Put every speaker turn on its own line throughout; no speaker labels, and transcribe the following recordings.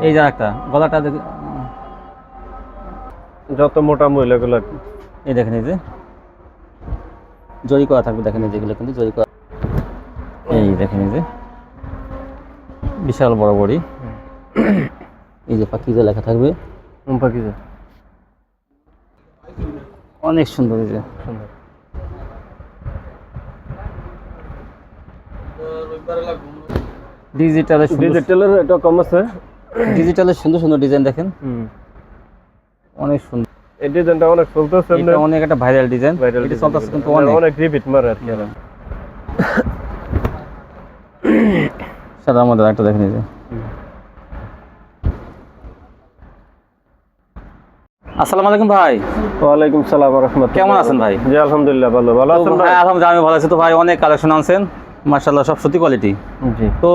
এই যে একটা গলাটা দেখ-
যত মোটা মহিলাগুলো
এই দেখেন এই যে। জরি করা থাকবে দেখেন এই যেগুলো কিন্তু জরি করা। এই দেখেন এই যে। বিশাল বড় বড়ি। এই যে পাখিতে লেখা থাকবে।
উম পাখি যে।
অনেক সুন্দর এই যে।
সুন্দর।
ডিজিটালের
ডিজিটালের এটা কম আছে।
ডিজিটালের সুন্দর সুন্দর ডিজাইন দেখেন। অনেক সুন্দর।
এই ডিজাইনটা অনেক চলতেছে
এটা অনেক একটা ভাইরাল ডিজাইন এটা চলতেছে কিন্তু অনেক।
অনেক রিপিট মারে আর কি।
সাদার মধ্যে একটা দেখেন এই যে। আসসালামু আলাইকুম ভাই।
ওয়ালাইকুম সালাম রহমতুল্লাহ।
কেমন আছেন ভাই?
জি আলহামদুলিল্লাহ ভালো। ভালো আছেন ভাই?
আলহামদুলিল্লাহ আমি ভালো আছি। তো ভাই অনেক কালেকশন আনছেন। মার্শাল্লাহ সব সত্যি কোয়ালিটি
জি।
তো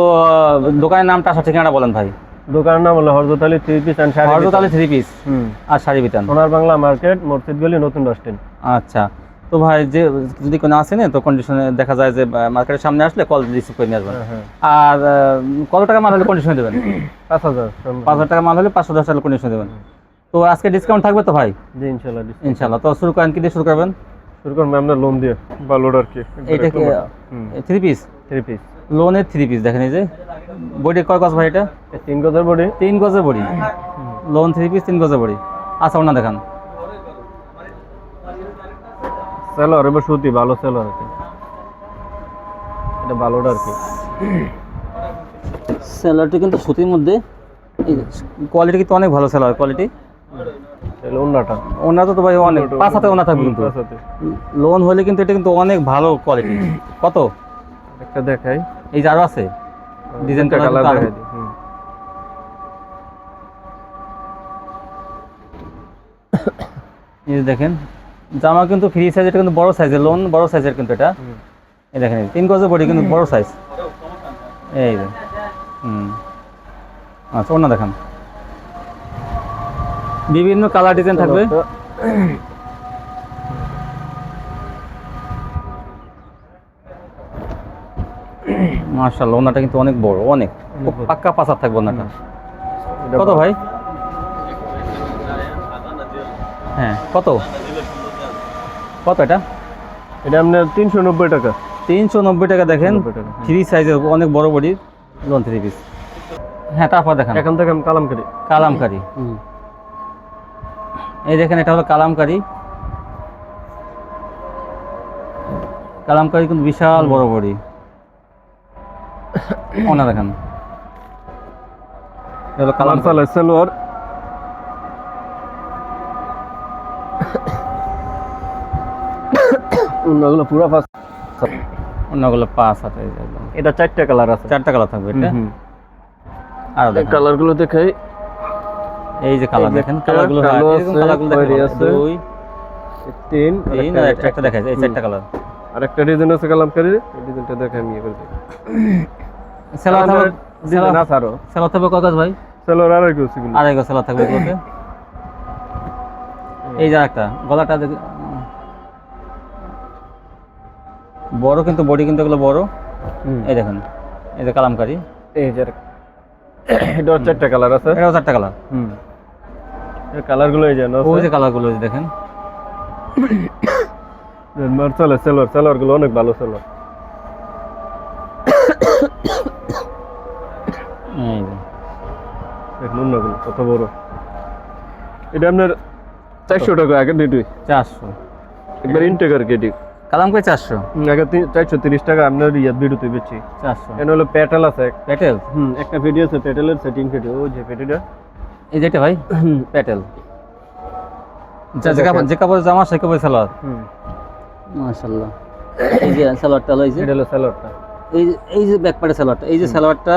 দোকানের নামটা আসা ঠিকানাটা বলেন ভাই।
দোকানের নাম হলো Harjat Ali three piece and sari
Harjat Ali three piece
হুম।
আর শাড়ি বিতান।
সোনার বাংলা মার্কেট মসজিদ গলি নতুন বাস স্ট্যান্ড
আচ্ছা। তো ভাই যে যদি কোনো আসেন তো কন্ডিশনে দেখা যায় যে মার্কেটের সামনে আসলে কল রিসিভ করে নিয়ে আসবেন।
হ্যাঁ হ্যাঁ।
আর কত টাকা মাল হলে কন্ডিশনে দেবেন?
পাঁচ হাজার
পাঁচ হাজার টাকা মাল হলে পাঁচশো দশ টাকা কন্ডিশনে দেবেন। তো আজকে ডিসকাউন্ট থাকবে তো ভাই?
জি ইনশাল্লাহ
ইনশাল্লাহ তো শুরু করেন কি দিয়ে শুরু করবেন?
শুরু করুন আপনার লোন দিয়ে বা লোড আর কি
এইটা কি থ্রি পিস
থ্রি পিস
লোনের থ্রি পিস দেখেন এই যে। বডি কয় গজ ভাই এটা?
তিন গজের বডি।
তিন গজের বডি। লোন থ্রি পিস তিন গজের বডি। আচ্ছা ওনা দেখান।
সেলর এবার সুতি ভালো সেলর কি এটা ভালোটা আর কি।
স্যালাডটি কিন্তু সুতির মধ্যে। কোয়ালিটি কিন্তু অনেক ভালো স্যালার কোয়ালিটি
তাহলে অন্যটা
ওনা তো ভাই অনেক পাঁচ হাতে ওনা থাকবে কিন্তু। লোন হলে কিন্তু এটা কিন্তু অনেক ভালো কোয়ালিটি কত?
একটা দেখাই।
এই যে আরও আছে। ডিজাইন কালার
দেখাই দিই
এই দেখেন জামা কিন্তু ফ্রি সাইজ এটা কিন্তু বড় সাইজের লোন বড় সাইজের কিন্তু এটা। এই দেখেন তিন গজের বডি কিন্তু বড় সাইজ এই হুম। আচ্ছা অন্য দেখান। বিভিন্ন কালার ডিজাইন থাকবে। মার্শাল্লাহ ওনাটা কিন্তু অনেক বড় অনেক। পাক্কা পাসার থাকবে ওনাটা। কত ভাই? হ্যাঁ কত? কত এটা?
এটা আপনার তিনশো নব্বই টাকা।
তিনশো নব্বই টাকা দেখেন
90 টাকা।
থ্রি সাইজের অনেক বড় বডি লোন থ্রি পিস হ্যাঁ তারপর দেখান।
এখান থেকে আমি কালাম
কালামকারি। এই দেখেন এটা হলো কালামকারি। কালামকারি কিন্তু বিশাল বড় বডি। ওনা দেখেন। হলো
অন্যগুলো পুরো
অন্যগুলো পাঁচ হাতে।
এটা চারটা কালার আছে।
চারটা কালার থাকবে এটা? আর
কালারগুলো দেখাই
এই যে কালার দেখেন কালারগুলো কালারগুলো দেখেন।
আছে।
দুই
তিন
তিন আর একটা দেখা যায় এই চারটা কালার।
আর একটা ডিজাইন আছে কালাম এই ডিজাইনটা দেখে আমি
সেলার থাকবে কয় গাছ ভাই?
কি আছে এগুলো।
আড়াই সেলার থাকবে এগুলোতে। এই যে একটা গলাটা বড় কিন্তু বডি কিন্তু এগুলো বড়। এই দেখেন এই যে কালামকারি।
এই যে আর- চারটা কালার আছে।
এটাও চারটা কালার।
হুম। এই কালারগুলো এই যে না
ওই যে কালারগুলো দেখেন।
চলে সেলোয়ার সেলোয়ারগুলো অনেক ভালো সেলোয়ার কত বড়। এটা আপনার চারশো টাকা আগে দুটোই
চারশো।
একবার ইনটেক আর কি এটি।
কালামকারি চারশো?
আগে চারশো তিরিশ টাকা আপনার ইয়ার ভিডিওতে বেচি
চারশো।
এখানে হলো প্যাটেল আছে।
প্যাটেল
হুম একটা ভিডিও আছে প্যাটেলের সেটিং ভিডিও ওই যে পেটিটা
এই যেটা ভাই? প্যাটেল যা যে কাপড় যে কাপড় জামা সেই কাপড় সালোয়ার।
হুম।
মাশাল্লাহ এই যে সালোয়ারটা হলো এই যে।
এটা হলো সেলোয়ারটা।
এই এই যে ব্যাক পার্টের সালোয়ারটা। এই যে সালোয়ারটা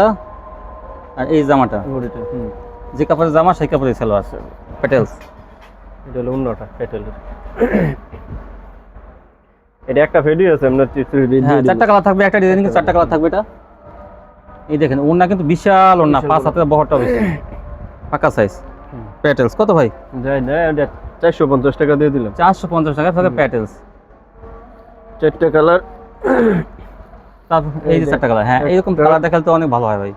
আর এই জামাটা।
বডিটা হুম।
যে কাপড়ের জামা সেই কাপড়ের সালোয়ার প্যাটেলস
এটা হলো অন্যটা প্যাটেলের এটা একটা ভিডিও আছে আপনার
হ্যাঁ চারটা কালার থাকবে একটা ডিজাইন কিন্তু চারটা কালার থাকবে এটা। এই দেখেন ওড়না কিন্তু বিশাল ওড়না পাঁচ হাতের বহরটা বেশি পাকা সাইজ প্যাটেলস কত ভাই?
চারশো পঞ্চাশ টাকা দিয়ে দিলাম।
চারশো পঞ্চাশ টাকা থাকে প্যাটেলস
চারটে কালার
তারপর এই যে চারটা কালার হ্যাঁ এইরকম কালার দেখালে তো অনেক ভালো হয় ভাই।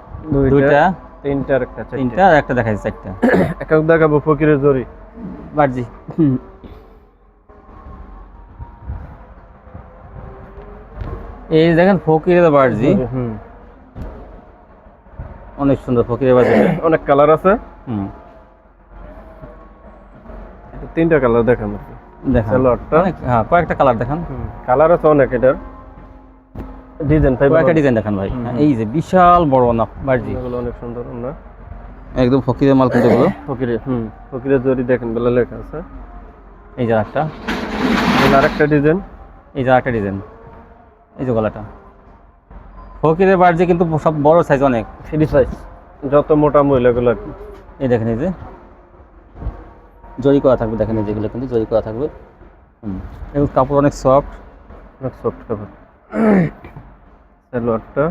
দুইটা তিনটার একটা
তিনটা আর একটা দেখাইছে চারটা।
এক এক দেখাবো ফকিরের জরি
বার্জি এই দেখেন ফকিরের বার্জি
হুম।
অনেক সুন্দর ফকিরের বার্জি
অনেক কালার আছে।
হুম।
তিনটা কালার
দেখান অনেক হ্যাঁ কয়েকটা কালার দেখান।
কালার আছে অনেক এটার। ডিজাইন ফাইভ
কয়েকটা ডিজাইন দেখান ভাই। এই যে বিশাল বড় না বার্জি
এগুলো অনেক সুন্দর না?
একদম ফকিরের মাল কিন্তু এগুলো।
ফকিরে হুম ফকিরের জরি দেখেন বেলা লেখা আছে।
এই যে একটা
আরেকটা ডিজাইন।
এই যে একটা ডিজাইন। এই যে গলাটা। ফকিরের বার্জি কিন্তু সব বড় সাইজ অনেক।
ফ্রি সাইজ যত মোটা মহিলাগুলো
এই দেখেন এই যে। জরি করা থাকবে দেখেন যেগুলো কিন্তু জরি করা থাকবে। হুম এগুলো কাপড় অনেক সফট
অনেক সফট কাপড়। সালোয়ারটা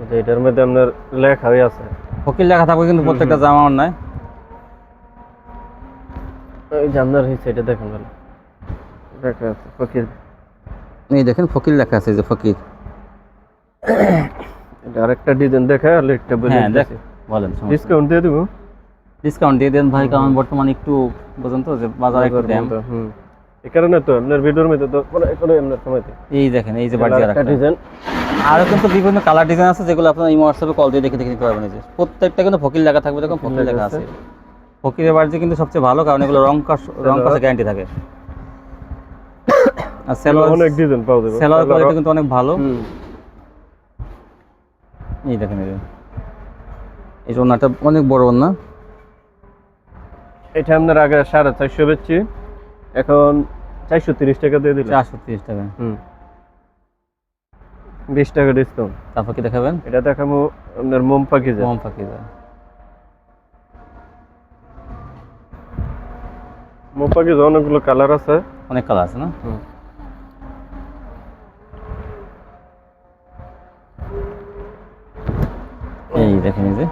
এই যে এটার মধ্যে আপনার লেখা হয়ে আছে।
ফকির লেখা থাকবে কিন্তু প্রত্যেকটা জামা অন্যায়।
এই যে আপনার হয়েছে এটা দেখেন ভালো। লেখা আছে ফকির।
এই দেখেন ফকির লেখা আছে এই যে ফকির।
এটা আরেকটা ডিজাইন দেখা আর একটা বলে
হ্যাঁ দেখ বলেন
ডিসকাউন্ট দিয়ে দেবো?
ডিসকাউন্ট দিয়ে দেন ভাই কারণ বর্তমানে একটু বুঝুন তো যে বাজার একটু ড্যাম
হুম। এই কারণে তো আপনার ভিডিওর মধ্যে তো আপনার সময়তে
এই দেখেন এই যে বাড়ি আর
ডিজাইন
আরও কিন্তু বিভিন্ন কালার ডিজাইন আছে যেগুলো আপনার ইমো হোয়াটসঅ্যাপে কল দিয়ে দেখে দেখে নিতে পারবেন যে। প্রত্যেকটা কিন্তু ফকির লেখা থাকবে দেখুন ফকির লেখা আছে। ফকিরের বাড়িতে কিন্তু সবচেয়ে ভালো কারণ এগুলো রং কাশ রং কাশে গ্যারান্টি থাকে। আর সেলোয়ার
অনেক ডিজাইন পাওয়া যাবে।
সেলোয়ার কোয়ালিটি কিন্তু অনেক ভালো। এই দেখেন এই এই ওনাটা অনেক বড় ওনা।
এটা আপনার আগে সাড়ে চারশো বেচছি। এখন চারশো তিরিশ টাকা দিয়ে দিলাম
চারশো তিরিশ টাকা।
হুম। বিশ টাকা ডিসকাউন্ট
তারপর কি দেখাবেন?
এটা দেখাবো আপনার মোম পাখি যায়
কম পাখি যায়
মোম পাখি যায় অনেকগুলো কালার আছে।
অনেক কালার আছে না? এই দেখেন এই যে।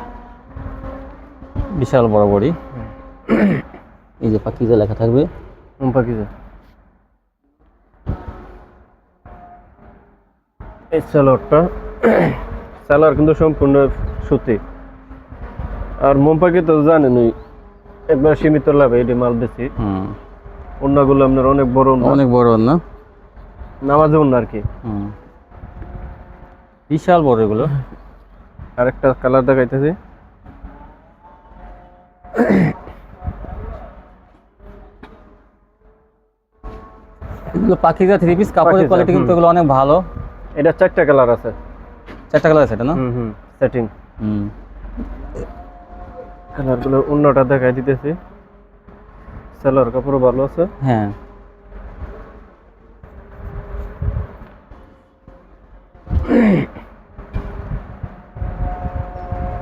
বিশাল বড় বড়ি। এই যে পাখি পাখিজা লেখা থাকবে।
মোম পাখি এই স্যালোয়ারটা স্যালোয়ার কিন্তু সম্পূর্ণ সুতি। আর মোম পাখি তো জানেনই একবার সীমিত লাভে এটি মাল বেশি
হুম।
অন্যগুলো আপনার অনেক বড়
অনেক বড় না
নামাজে অন্য আর কি।
হুম। বিশাল বড় এগুলো।
আরেকটা কালার দেখাইতেছি।
এগুলো পাখিজা থ্রি পিস কাপড়ের কোয়ালিটি কিন্তু এগুলো অনেক ভালো।
এটা চারটা কালার আছে।
চারটা কালার আছে এটা না?
হুম হুম সেটিং
হুম।
কালারগুলো অন্যটা দেখাই দিতেছি। সেলার কাপড় ভালো আছে।
হ্যাঁ।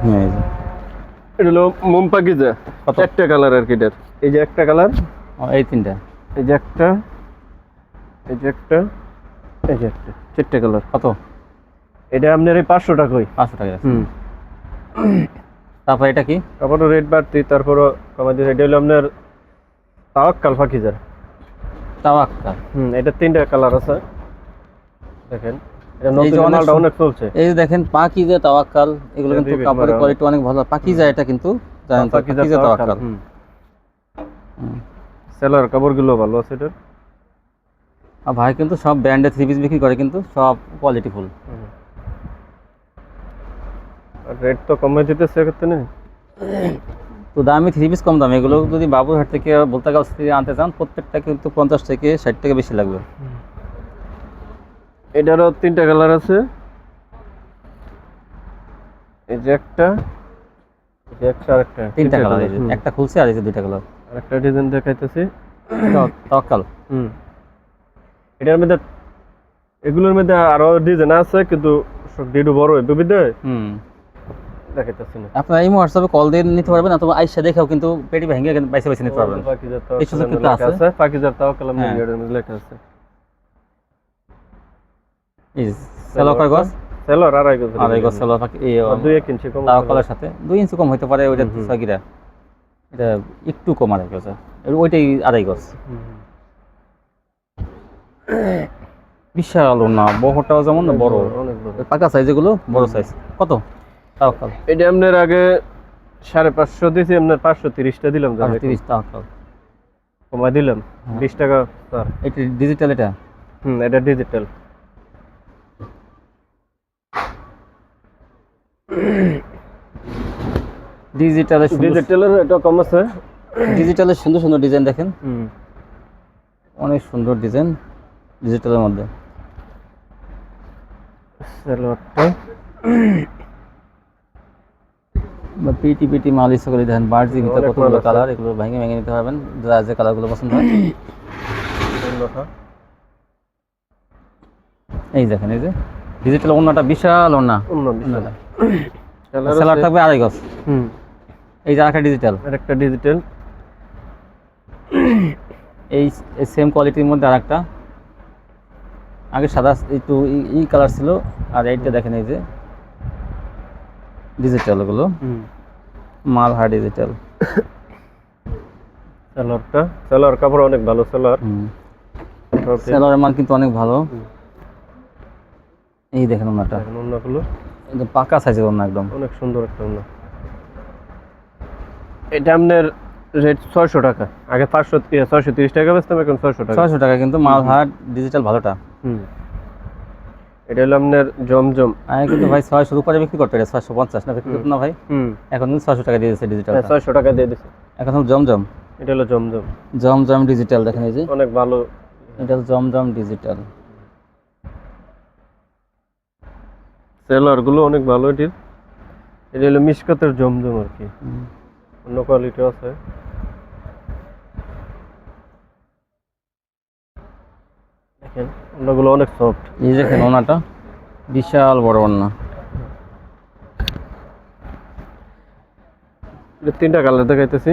হ্যাঁ।
এটা হলো মোম
কত?
চারটা কালার আর কি এটার। এই যে একটা কালার
এই তিনটা।
এই যে একটা এই যে একটা এই যে একটা চারটা কালার
কত?
এটা আপনার এই পাঁচশো টাকাই
পাঁচশো টাকা।
হুম।
তারপর এটা কি?
কাপড়ের রেট বাড়তি তারপরও কমাই দিয়েছে। এটা হলো আপনার তাওয়াক্কাল ফাকিজার
তাওয়াক্কা
হুম এটা তিনটা কালার আছে। দেখেন এটা নতুন
অনেক
মালটা অনেক চলছে।
এই দেখেন পাকিজা তাওয়াক্কাল এগুলো
এটা
কিন্তু
বিবেক
কাপড়ের কোয়ালিটি অনেক ভালো। পাকিজা এটা কিন্তু জানেন
পাকিজা
পাকিজা
তাওয়াক্কাল
তাওয়াক্কাল।
হুম।
হুম।
সেলার কাপড়গুলো ভালো আছে এটার।
আর ভাই কিন্তু সব ব্র্যান্ডের থ্রি পিস বিক্রি করে কিন্তু সব কোয়ালিটি ফুল
রেট তো কমে দিতেছে সেক্ষেত্রে নেই।
তো দামি থ্রি পিস কম দাম এগুলো যদি বাবুরহাট থেকে বলতে গাছ থেকে আনতে চান প্রত্যেকটা কিন্তু পঞ্চাশ থেকে ষাট টাকা বেশি লাগবে।
এটারও তিনটা কালার আছে। এই যে একটা এই যে একটা আরেকটা
তিনটা কালার। একটা খুলছে আর এই যে দুইটা কালার
আরেকটা ডিজাইন দেখাইতেছি।
টকাল
হুম। এটার মধ্যে এগুলোর মধ্যে আরও ডিজাইন আছে কিন্তু সব ডিডু বড় হইবে বুঝতে
হুম।
দেখাইতেছি না।
আপনারা এই হোয়াটসঅ্যাপে কল দিয়ে নিতে পারবেন অথবা আইসা দেখেও কিন্তু পেটি ভেঙে বাইসে বাইসে নিতে পারবেন। এই সুযোগ কিন্তু আছে।
আছে পাকিজার তাও কালাম। মধ্যে লেখা আছে।
এই সেলো কয় গজ?
সেলর আড়াই গজ।
আর গজ সেলো এই
দুই এক ইঞ্চি কম
সাথে। দুই ইঞ্চি কম হইতে পারে ওইটা। এটা একটু কম আড়াই গজ। ওইটাই আড়াই গজ। বিশাল না বহরটাও যেমন না বড়। পাকা সাইজ এগুলো বড় সাইজ কত? তাওকাল
এটা আপনার আগে সাড়ে পাঁচশো দিয়েছি আপনার পাঁচশো তিরিশটা দিলাম
তিরিশ তাওকাল
কমাই দিলাম
হ্যাঁ।
বিশ টাকা স্যার
এটা ডিজিটাল এটা?
হুম এটা ডিজিটাল
ডিজিটালের
ডিজিটালের এটা কম আছে।
ডিজিটালের সুন্দর সুন্দর ডিজাইন দেখেন।
হুম।
অনেক সুন্দর ডিজাইন ডিজিটালের মধ্যে। পিটি পিটি মাল ইচ্ছা করে দেখেন বার্জি ভিতরে কতগুলো কালার এগুলো ভেঙে ভেঙে নিতে পারবেন। যার যে কালারগুলো পছন্দ হয়। এই দেখেন এই যে ডিজিটাল ওনাটা বিশাল ওনা সেলার থাকবে আড়াই গজ।
হুম।
এই যে আরেকটা ডিজিটাল
আর একটা ডিজিটাল
এই সেম কোয়ালিটির মধ্যে আরেকটা। আগে সাদা একটু ই- কালার ছিল আর এইটা দেখেন এই যে
ডিজিটালগুলো।
মাল হার ডিজিটাল
সালোয়ারটা সালোয়ার কাপড় অনেক ভালো সালোয়ার
সেলারের মাল কিন্তু অনেক ভালো। এই দেখেন ওনাটা একদম পাকা সাইজের ওনা একদম।
অনেক সুন্দর একটা অন্য এটা আপনার রেট ছয়শো টাকা। আগে পাঁচশো ছয়শো তিরিশ টাকা বেচতাম এখন ছয়শো টাকা।
ছয়শো টাকা কিন্তু মাল হার ডিজিটাল ভালোটা।
হুম। এটা হলো আপনার জমজম।
আগে কিন্তু ভাই ছয়শোর উপরে বিক্রি করতে এটা ছয়শো পঞ্চাশ না বিক্রি করতো না ভাই?
হুম।
এখন কিন্তু ছয়শো টাকা দিয়ে দিচ্ছে ডিজিটাল
হ্যাঁ ছয়শো টাকা দিয়ে দিছে
এখন জমজম।
এটা হলো জমজম।
জমজম ডিজিটাল দেখেন এই যে।
অনেক ভালো।
এটা হলো জমজম ডিজিটাল
সেলারগুলো অনেক ভালো এটির। এটা হলো মিসকাতের জমজম আর কি। অন্য কোয়ালিটি আছে। দেখেন অন্যগুলো অনেক সফট
এই দেখেন ওনাটা বিশাল বড় ওনা
তিনটা কালার দেখাইতেছি।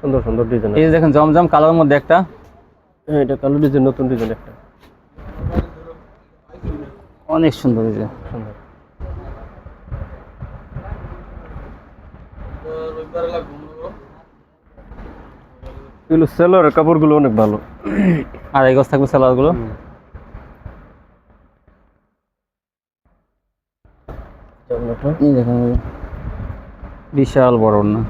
সুন্দর সুন্দর ডিজাইন
এই দেখেন জমজম কালোর মধ্যে একটা।
হ্যাঁ এটা কালো ডিজাইন নতুন ডিজাইন একটা।
অনেক সুন্দর যে।
সুন্দর। এগুলো সেলারের কাপড়গুলো অনেক ভালো।
আর এই গছ থাকবে দেখেন বিশাল বড় ওনা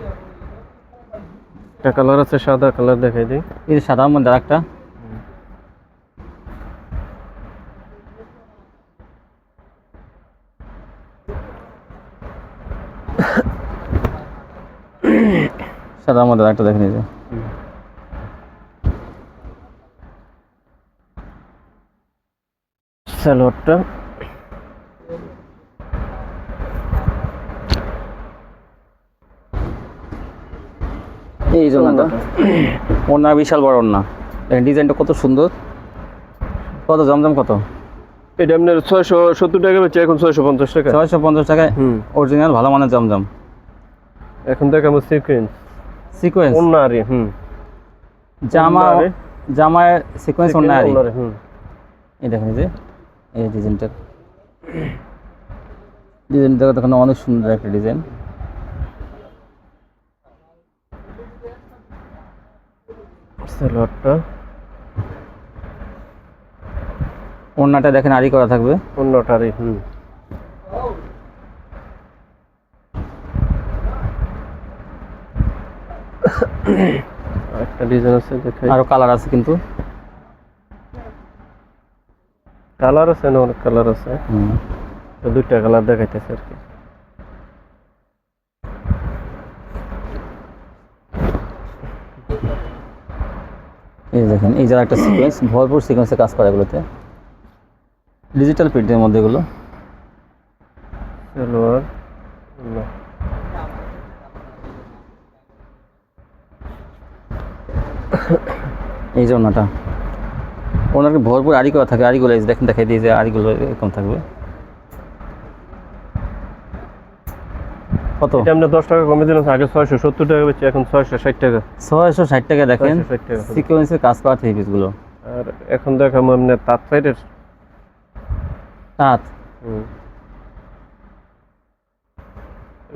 একটা কালার আছে সাদা কালার দেখাই দিই।
এই সাদার মধ্যে আরেকটা। সাদার মধ্যে আরেকটা দেখেন এই যে এই যে ওনাটা। ওনা বিশাল বড় ওনা ডিজাইনটা কত সুন্দর। কত জমজম কত?
এটা আপনার ছয়শো সত্তর টাকা বেচে এখন ছয়শো পঞ্চাশ টাকা।
ছয়শো পঞ্চাশ টাকায় অরিজিনাল ভালো মানের জমজম।
এখন দেখাবো সিকুয়েন্স
সিকোয়েন্স
অন্য আরে হুম।
জামা। জামার সিকোয়েন্স অন্য আর
হুম।
এই দেখেন যে। এই ডিজাইনটা। ডিজাইনটা দেখেন অনেক সুন্দর একটা ডিজাইন।
সালোয়ারটা
ওড়নাটা দেখেন আড়ি করা থাকবে।
অন্যটারে হুম। একটা ডিজাইন আছে দেখাই।
আরও কালার আছে কিন্তু।
কালার আছে না অনেক কালার আছে। দুইটা কালার দেখাইতেছে আর কি।
এই দেখেন এই যে একটা সিকোয়েন্স ভরপুর সিকোয়েন্সে কাজ করা এগুলোতে। ডিজিটাল প্রিন্টের মধ্যে এগুলো।
সালোয়ার
এই যে ওনাটা। ওনাকে ভরপুর আড়ি করা থাকে আড়িগুলো এই দেখেন দেখাই দিয়ে যে আড়িগুলো এরকম থাকবে। কত?
এটা আমরা টাকা কমে দিলাম আগে ছয়শো সত্তর টাকা বেচে এখন ছয়শো ষাট টাকা।
ছয়শো ষাট টাকা দেখেন
660 টাকা।
সিকোয়েন্সের কাজ করা থ্রি পিসগুলো
আর এখন দেখাবো তাঁত সাইডের
তাঁত?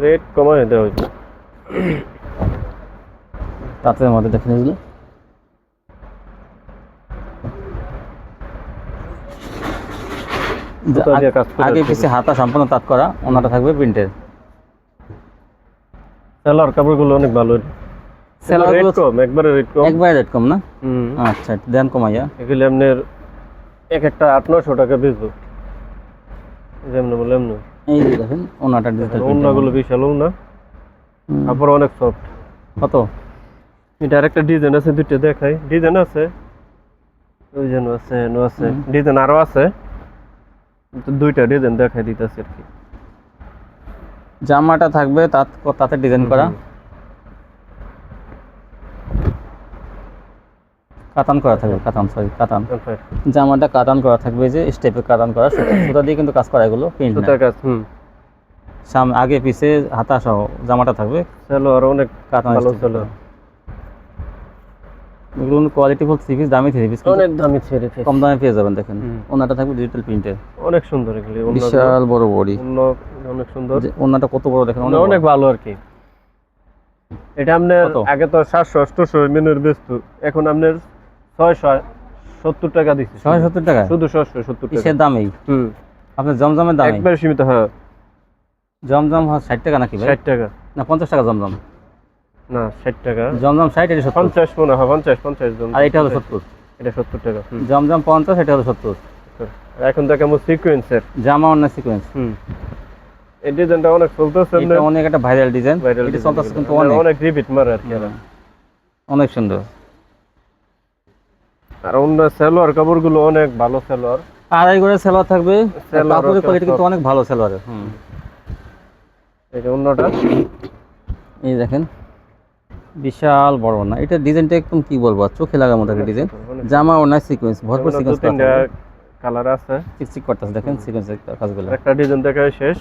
রেট কমায় দেওয়া হয়েছে।
তাঁতের মধ্যে দেখেন এগুলো। আগে পিছে হাতা সম্পূর্ণ তাঁত করা ওনাটা থাকবে প্রিন্টের।
সেলার কাপড়গুলো অনেক ভালো।
সেলার
রেট কম একবারে রেট কম।
একবারে রেট কম না? আচ্ছা দেন কমাইয়া।
এগুলি আপনার এক একটা আট নশো টাকা বেচবো। যেমন বলে এমনি।
এই যে দেখেন ওনাটা ডিজিটাল
অন্যগুলো বিশাল না কাপড় অনেক সফট
কত?
এটা আরেকটা ডিজাইন আছে দুইটা দেখাই। ডিজাইন আছে। ওই যেন আছে আছে। ডিজাইন আরও আছে। দুইটা ডিজাইন দেখাই দিতেছে আর কি।
জামাটা থাকবে তাত তাতে ডিজাইন করা। কাতান করা থাকবে কাতান সরি কাতান। জামাটা কাতান করা থাকবে যে স্টেপে কাতান করা সুতা দিয়ে কিন্তু কাজ করা এগুলো প্রিন্ট
সুতার কাজ হুম।
সামনে আগে পিছে হাতা সহ জামাটা থাকবে।
চলো আর অনেক
কাতান
ভালো চলো।
এগুলো কোয়ালিটি ফুল থ্রি পিস দামি থ্রি পিস
অনেক দামি ছেড়ে
কম দামে পেয়ে যাবেন দেখেন। ওনাটা থাকবে ডিজিটাল প্রিন্টের
অনেক সুন্দর এগুলি
বিশাল বড় বডি।
অনেক সুন্দর।
ওনাটা কত বড় দেখেন
অনেক ভালো আর কি। এটা আপনার আগে তো সাতশো অষ্টশো মেনুর বেচত এখন আপনার ছয়শো সত্তর টাকা দিচ্ছে।
ছয় সত্তর টাকা
শুধু ছয়শো সত্তর টাকা।
দামেই?
হুম।
আপনার জমজমের দামে
একবার সীমিত হ্যাঁ।
জমজম হয় ষাট টাকা নাকি
ষাট টাকা।
না পঞ্চাশ টাকা জমজম।
না ষাট টাকা।
জমজম ষাট এটা সত্তর।
পঞ্চাশ মনে হয় পঞ্চাশ পঞ্চাশ জন
আর এটা হলো সত্তর।
এটা সত্তর টাকা হুম।
জমজম পঞ্চাশ এটা হলো সত্তর।
আর এখন দেখে আমার সিকুয়েন্সের
জামা অন্য সিকোয়েন্স
হুম। এই ডিজাইনটা অনেক চলতেছে
এটা অনেক একটা ভাইরাল ডিজাইন এটা চলতেছে কিন্তু অনেক।
অনেক রিপিট মারে আর কি
অনেক সুন্দর।
আর অন্য সালোয়ার কাপড়গুলো অনেক ভালো সালোয়ার।
আড়াই করে সেলোয়ার থাকবে। কাপড়ের কোয়ালিটি কিন্তু অনেক ভালো সেলোয়ারের। হুম।
এই যে অন্যটা।
এই দেখেন। বিশাল বড় না। এটা ডিজাইনটা একদম কি বলব চোখে লাগার মতো একটা ডিজাইন জামা অন্য সিকোয়েন্স ভরপুর সিকোয়েন্স
কালার আছে।
চিকচিক করতেছে দেখেন সিকোয়েন্সের কাজগুলো।
একটা ডিজাইন দেখা শেষ।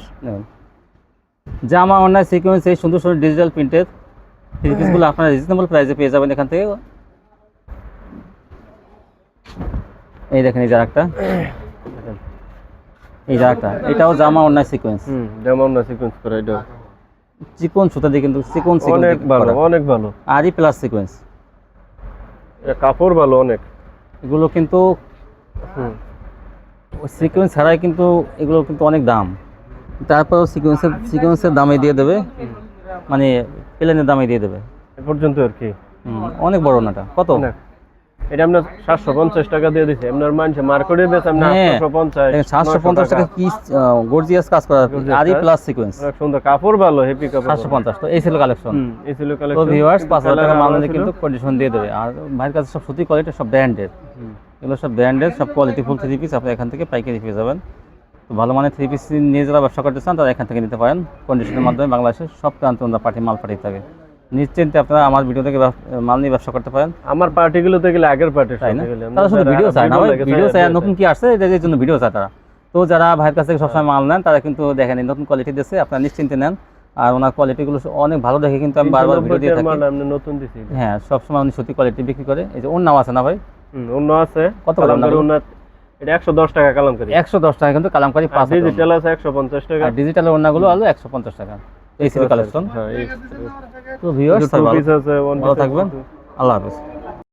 জামা অন্য সিকোয়েন্স এই সুন্দর সুন্দর ডিজিটাল প্রিন্টের থ্রি পিসগুলো আপনারা রিজনেবল প্রাইসে পেয়ে যাবেন এখান থেকে। এই দেখেন এই যার একটা এই যার একটা এটাও জামা অন্য সিকোয়েন্স
হুম যেমন না সিকোয়েন্স করে এটা
চিকন সুতা দিয়ে কিন্তু চিকন
অনেক ভালো অনেক ভালো।
আরই প্লাস সিকোয়েন্স
কাপড় ভালো অনেক।
এগুলো কিন্তু সিকোয়েন্স ছাড়াই কিন্তু এগুলো কিন্তু অনেক দাম। তারপরেও সিকোয়েন্সের সিকোয়েন্সের দামে দিয়ে দেবে। মানে প্লেনের দামে দিয়ে দেবে।
এ পর্যন্ত আর কি।
অনেক বড় নাটা কত?
এটা আপনার সাতশো পঞ্চাশ টাকা দিয়ে দিচ্ছে আপনার মানুষে মার্কেটে বেশ আপনার
হ্যাঁ।
আটশো পঞ্চাশ
সাতশো পঞ্চাশ টাকা কি গর্জিয়াস কাজ করা
কাজ।
প্লাস সিকোয়েন্স
সুন্দর। কাপড় ভালো হেভি কাপড়।
সাতশো পঞ্চাশ তো এই ছিল কালেকশন
এই ছিল
তো
কালেকশন
ভিউয়ার্স পাঁচ হাজার টাকা মাল নিলে কিন্তু কন্ডিশন দিয়ে দেবে। আর ভাইয়ের কাছে সব সুতি কোয়ালিটি সব ব্র্যান্ডেড এগুলো সব ব্র্যান্ডেড সব কোয়ালিটি ফুল থ্রি পিস আপনি এখান থেকে পাইকারি পেয়ে যাবেন। তো ভালো মানের থ্রি পিস নিয়ে যারা ব্যবসা করতে চান তারা এখান থেকে নিতে পারেন। কন্ডিশনের মাধ্যমে বাংলাদেশের সব প্রান্ত আমরা পাঠিয়ে মাল পাঠিয়ে থাকে। নিশ্চিন্তে আপনারা আমার ভিডিও থেকে মাল নিয়ে ব্যবসা করতে পারেন।
আমার পার্টিগুলোতে গেলে আগের পার্টি
তাই না? তারা শুধু ভিডিও চায় না ভিডিও চায় নতুন কি আসছে এদের জন্য ভিডিও চায় তারা। তো যারা ভাইয়ের কাছ থেকে সবসময় মাল নেন তারা কিন্তু দেখেন নতুন কোয়ালিটি দিচ্ছে আপনারা নিশ্চিন্তে নেন। আর ওনার কোয়ালিটিগুলো অনেক ভালো দেখে কিন্তু আমি বারবার ভিডিও দিয়ে থাকি।
নতুন দিছি।
হ্যাঁ সবসময় উনি সত্যি কোয়ালিটি বিক্রি করে। এই যে ওর নাম আছে না ভাই?
হুম, অন্য আছে।
কত
কালামকারী এটা একশো দশ টাকা কালাম করি
একশো দশ টাকা কিন্তু কালামকারি পাঁচ
ডিজিটাল আছে একশো পঞ্চাশ টাকা।
ডিজিটালের অন্যগুলো হলো একশো পঞ্চাশ টাকা। এই ছিল কালেকশন
হ্যাঁ
তো ভিউয়ার্স
one
ভালো থাকবেন। আল্লাহ হাফিজ।